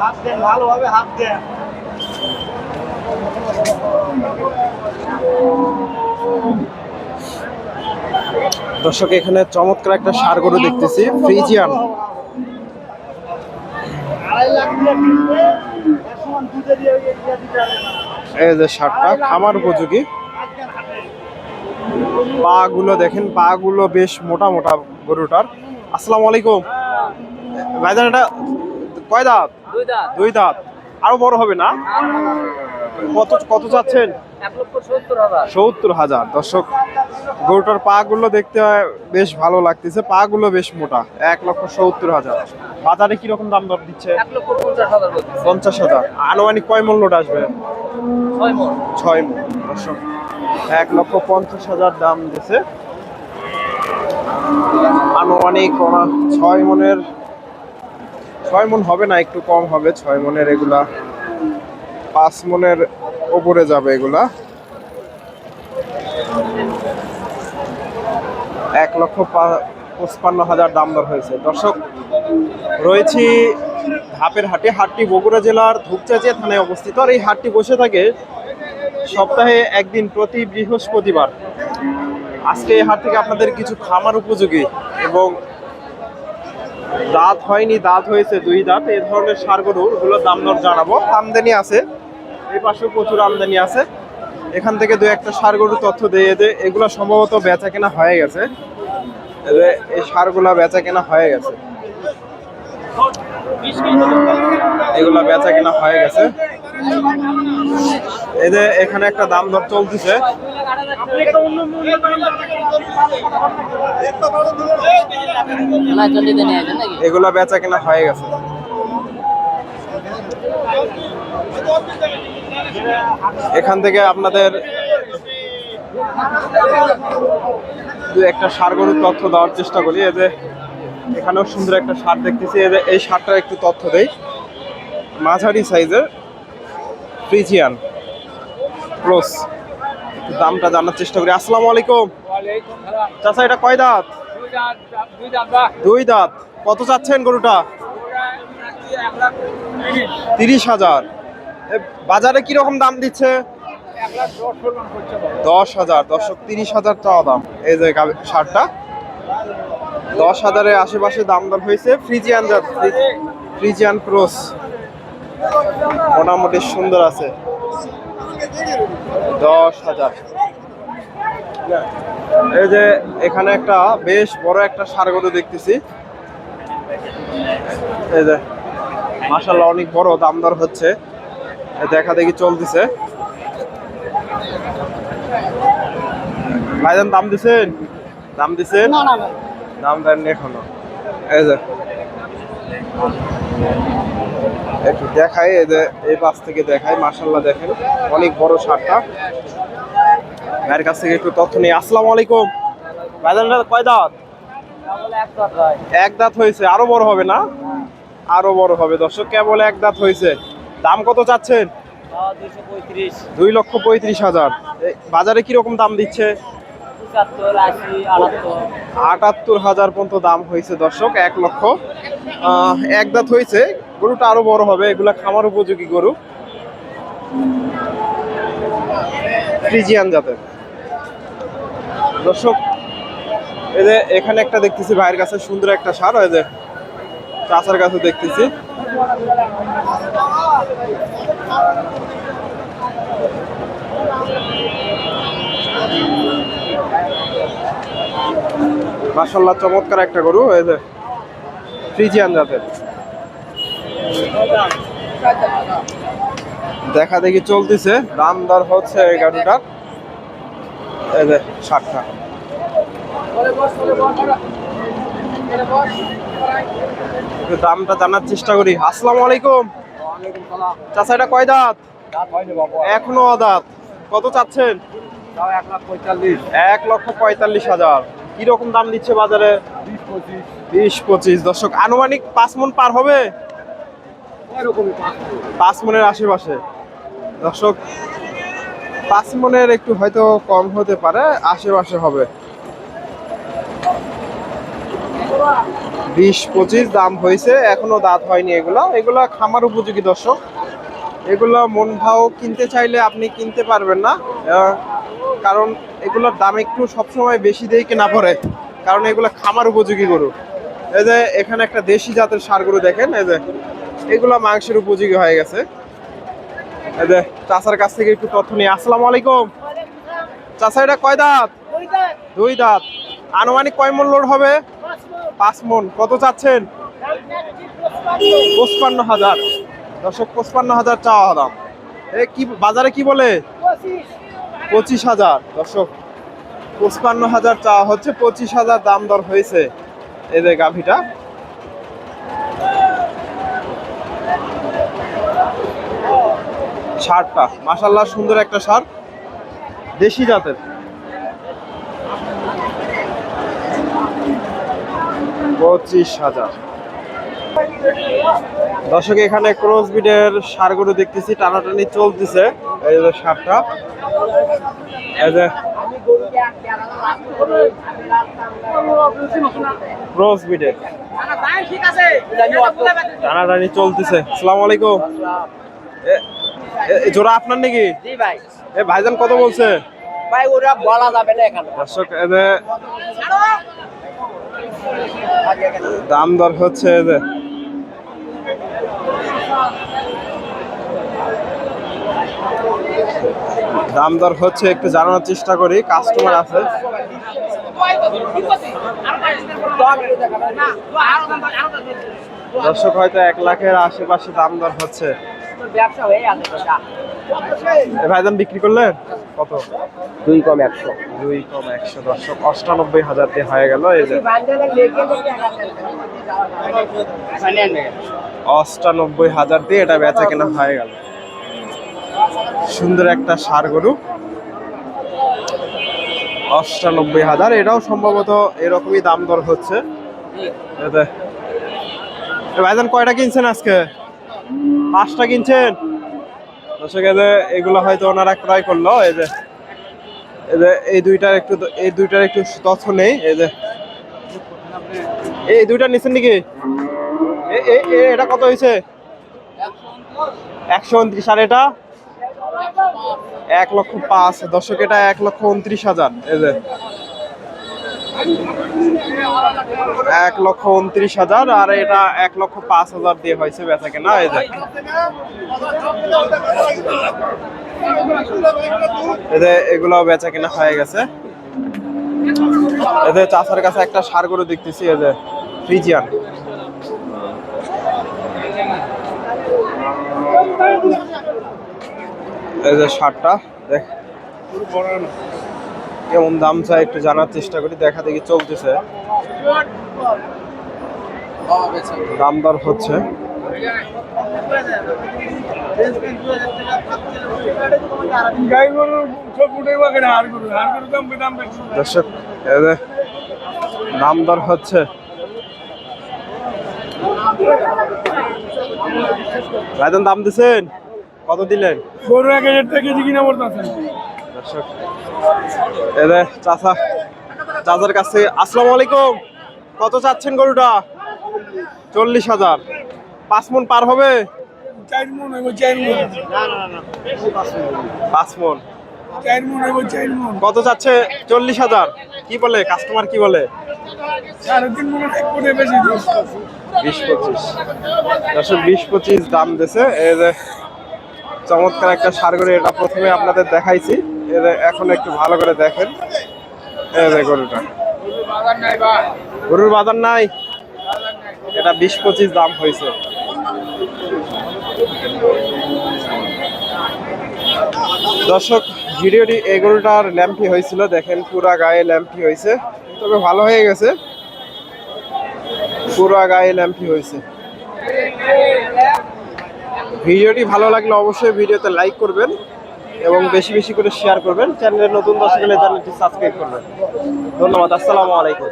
হাত দেন ভালোভাবে হাত দেন। দর্শক এখানে চমৎকার একটা সার গরু দেখতেছি ফ্রিজিয়ান। এই যে সারটা খামার উপযোগী। পা গুলো দেখেন পা গুলো বেশ মোটা মোটা গরুটার। আসসালামু আলাইকুম। ভাইজান এটা কয় দাঁত? দুই দাঁত। আরও বড় হবে না? কত কত চাচ্ছেন? সত্তর হাজার। দর্শক গরুটার পা গুলো দেখতে বেশ ভালো লাগতেছে। পা গুলো বেশ মোটা এক লক্ষ সত্তর হাজার। বাজারে কীরকম দাম দর দিচ্ছে? পঞ্চাশ হাজার আনুমানিক কয় মূল্যট আসবে? ছয় ছয় দর্শক। এক লক্ষ পঞ্চাশ হাজার দাম দিছে। আনুমানিক ছয় মনের ছয় মন হবে না, একটু কম হবে, ছয় মনের এগুলা। পাঁচ মনের ওপরে যাবে এগুলা। এক লক্ষ পঁচপান্ন হাজার দাম দর হয়েছে। দর্শক, রয়েছি ধাপের হাটে, হাটটি বগুড়া জেলার ধূপচাচিয়া থানায় অবস্থিত। আর এই হাটটি বসে থাকে সপ্তাহে একদিন প্রতি বৃহস্পতিবার। আজকে এই হাট থেকে আপনাদের কিছু খামার উপযোগী এবং দাঁত হয়নি, দাঁত হয়েছে দুই দাঁত। এই ধরনের সার গরুর দাম দর জানাব। আমদানি আছে, এই পাশেও প্রচুর আমদানি আছে। এখান থেকে দু একটা সার গরুর তথ্য দিয়ে দে, এগুলো সম্ভবত বেচা কেনা হয়ে গেছে। এই সারগুলা বেচা কেনা হয়ে গেছে। এগুলা বেচা কেনা হয়ে গেছে। এদের এখানে একটা দাম দর চলতেছে। এগুলা বেচা কেনা হয়ে গেছে। এখান থেকে আপনাদের দু একটা সার গরুর তথ্য দেওয়ার চেষ্টা করি। এই যে এখানেও সুন্দর একটা সার দেখতেছি। এই যে এই সারটার একটু তথ্য দেই। মাঝারি সাইজের ফ্রিজিয়ান একটু দামটা জানার চেষ্টা করি। আসসালামু আলাইকুম। চাচা, এটা কয় দাঁত? দুই দাঁত। কত চাচ্ছেন গরুটা? তিরিশ হাজার। বাজারে কীরকম দাম দিচ্ছে? দশ হাজার। দশক তিরিশ হাজার চাওয়া দাম। এই যে সারটা। দশ হাজারের আশেপাশে দাম দাম হয়েছে। Friesian Friesian cross. মোটামুটি সুন্দর আছে। দশ হাজার। এই যে এখানে একটা বেশ বড় একটা সার গরু দেখতেছি। এই যে মাসাল্লাহ অনেক বড় দাম দর হচ্ছে। দেখা দেখি চলতেছে। ভাইজান দাম দিছেন? দাম দিছেন? দাম দেননি এখনও। এই যে একটু দেখাই এই পাশ থেকে দেখাই মাসাল্লাহ দেখেন অনেক বড় সারটা। ভাইয়ের কাছ থেকে একটু তথ্য নিই। আসসালামু আলাইকুম। ভাইজানটা কয় দাঁত? এক দাঁত হয়েছে আরও বড় হবে না? আরও বড় হবে। দর্শক কেবল এক দাঁত হয়েছে। দাম কত চাচ্ছেন? দুই লক্ষ পঁয়ত্রিশ হাজার। বাজারে কীরকম দাম দিচ্ছে? আটাত্তর হাজার পর্যন্ত দাম হয়েছে দর্শক এক লক্ষ। এক দাঁত হয়েছে, গরুটা আরও বড় হবে, এগুলা খামার উপযোগী গরু। ফ্রিজিয়ান জাতের। দর্শক, এই যে এখানে একটা দেখতেছি, ভাইয়ের কাছে সুন্দর একটা সার, এই যে চাচার কাছে দেখতেছি। মাসাল্লাহ চমৎকার একটা গরু যে ফ্রিজিয়ান জাতের দেখা দেখি চলতেছে। দাম দর হচ্ছে এই গাড়িটার। এই যে ষাটটা দামটা জানার চেষ্টা করি। আসসালামু আলাইকুম। চাচা এটা কয় দাঁত? এখনও দাঁত কত চাচ্ছেন? এক এক লক্ষ পঁয়তাল্লিশ হাজার। কীরকম দাম দিচ্ছে বাজারে? বিশ পঁচিশ। দর্শক, আনুমানিক পাঁচ মন পার হবে? পাঁচ মনের আশেপাশে। দর্শক, পাঁচ মনের একটু হয়তো কম হতে পারে, আশেপাশে হবে। বিশ পঁচিশ দাম হয়েছে, এখনও দাঁত হয়নি এগুলা। এগুলা খামার উপযোগী দর্শক। এগুলো মন ভাও কিনতে চাইলে আপনি কিনতে পারবেন না। কারণ এগুলোর দাম একটু সবসময় বেশি দিয়ে কেনা পড়ে। কারণ এগুলো খামার উপযোগী গরু। এই যে এখানে একটা দেশি জাতের সার গরু দেখেন এই যে এগুলো মাংসের উপযোগী হয়ে গেছে। এই যে চাচার কাছ থেকে একটু তথ্য নিয়ে আসসালামু আলাইকুম। চাচা এটা কয় দাঁত? দুই দাঁত। আনুমানিক কয় মন লোড হবে? পাঁচ মন। কত চাচ্ছেন? পঁচপান্ন। হাজার। দর্শক পঁচপান্ন হাজার চাওয়া দাম। এ কি বাজারে কি বলে? পঁচিশ হাজার। দর্শক পঁচপান্ন হাজার চাওয়া হচ্ছে, পঁচিশ হাজার দাম দর হয়েছে এদের গাভিটা। শার্টটা মাসাল্লাহ সুন্দর একটা শার্ট দেশি জাতের। পঁচিশ হাজার। দর্শক, এখানে ক্রস বিডের সারগুলো দেখতেছি, টানাটানি চলতেছে, এই যে সারটা। এই ক্রস বিডের টানাটানি চলতেছে। আসসালামু। আলাইকুম জোড়া আপনার নাকি? এ ভাইজান কত বলছে? ভাই ওরা বলা যাবে না এখানে। দর্শক দাম দর হচ্ছে যে দাম দর হচ্ছে একটু জানানোর চেষ্টা করি কাস্টমার আছে। দর্শক হয়তো এক লাখের আশেপাশে দাম দর হচ্ছে। ভাইজান বিক্রি করলেন? কত? দুই কম একশো। দুই কম একশো। দর্শক অষ্টানব্বই হাজার দিয়ে হয়ে গেল এই যে। অষ্টানব্বই হাজার দিয়ে এটা বেচা কেনা হয়ে গেল। সুন্দর একটা সার গরু। অষ্টানব্বই হাজার। এটাও সম্ভবত এরকমই দাম দর হচ্ছে। ভাইজান, কয়টা কিনছেন আজকে? পাঁচটা কিনছেন? দর্শক এগুলো হয়তো ওনারা ক্রয় করল। এই যে, এই দুইটার একটু এই দুইটার একটু তথ্য নেই। এই যে, এই দুইটা নিচ্ছেন নাকি? এটা কত হয়েছে? একশো উনত্রিশ। আর এটা? এক লক্ষ পাঁচ, দর্শক, এটা এক লক্ষ উনত্রিশ হাজার, এই যে। এক লক্ষ উনত্রিশ হাজার, আর এটা এক লক্ষ পাঁচ হাজার দিয়ে হয়েছে বেচা কেনা, এই যে। এগুলো বেচা কেনা হয়ে গেছে। এতে চাষার কাছে একটা সার গরু দেখতেছি, এই যে, ফ্রিজিয়ান। এই সারটা দেখ। কেমন দাম চাই একটু জানার চেষ্টা করি, দেখা দেখি চলতেছে। দাম দর হচ্ছে। দর্শক দাম দর হচ্ছে। ভাইজান, দাম দিছেন? কত দিলেন? গরু এক হাজার টাকা কেজি কিনা পড়তেছে। দর্শক এই চাচা চাচার কাছে আসসালামু আলাইকুম। কত চাচ্ছেন গরুটা? চল্লিশ হাজার। পাঁচ মন পার হবে? পাঁচ মন। কত চাচ্ছে? চল্লিশ হাজার। কি বলে? কাস্টমার কি বলে? বেশি। পঁচিশ। বিশ পঁচিশ দাম দিছে এই যে চমৎকার একটা সার করে এটা প্রথমে আপনাদের দেখাইছি। এখন একটু ভালো করে দেখেন। গরুটা। গরুর বাজার নাই। এটা বিশ পঁচিশ দাম হয়েছে। দর্শক, ভিডিওটি এই গরুটার ল্যাম্পি হয়েছিল। দেখেন, পুরা গায়ে ল্যাম্পি হয়েছে। তবে ভালো হয়ে গেছে। পুরা গায়ে ল্যাম্পি হয়েছে। ভিডিওটি ভালো লাগলে অবশ্যই ভিডিওতে লাইক করবেন এবং বেশি বেশি করে শেয়ার করবেন। চ্যানেলের নতুন দর্শক হলে চ্যানেলটি সাবস্ক্রাইব করবেন। ধন্যবাদ, আসসালামু আলাইকুম।